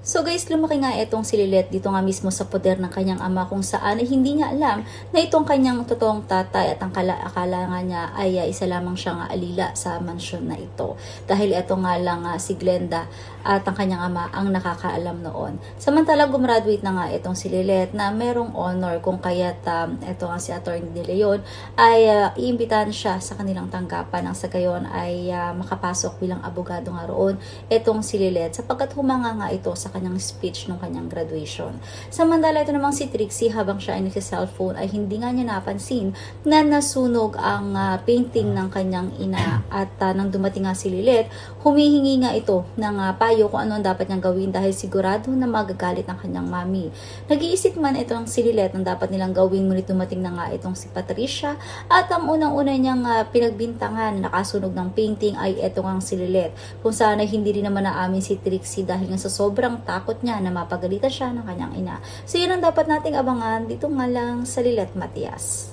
So guys, lumaki nga itong si Lilet dito nga mismo sa poder ng kanyang ama kung saan ay hindi niya alam na itong kanyang totoong tatay at ang kala akala nga niya ay uh, isa lamang siyang alila sa mansyon na ito. Dahil ito nga lang uh, si Glenda at ang kanyang ama ang nakakaalam noon. Samantala gumraduate na nga itong si Lilet na merong honor kung kaya't um, ito nga si Atty. De Leon ay uh, iimbitahan siya sa kanilang tanggapan nang sa gayon ay uh, makapasok bilang abogado nga roon itong si Lilet sapagkat humanga nga ito sa kanyang speech nung kanyang graduation. Samantala ito namang si Trixie habang siya ay nagsi-cellphone ay hindi nga niya napansin na nasunog ang uh, painting ng kanyang ina at uh, nang dumating nga si Lilet, humihingi nga ito ng uh, payo kung ano ang dapat niyang gawin dahil sigurado na magagalit ang kanyang mami. Nag-iisip man ito ng si Lilet ang dapat nilang gawin ngunit dumating na nga itong si Patricia at ang unang-una niyang uh, pinagbintangan na nakasunog ng painting ay ito ang si Lilet kung saan ay hindi rin naman naamin si Trixie dahil nga sa sobrang takot niya na mapagalitan siya ng kanyang ina. So yun ang dapat nating abangan dito nga lang sa Lilet Matias.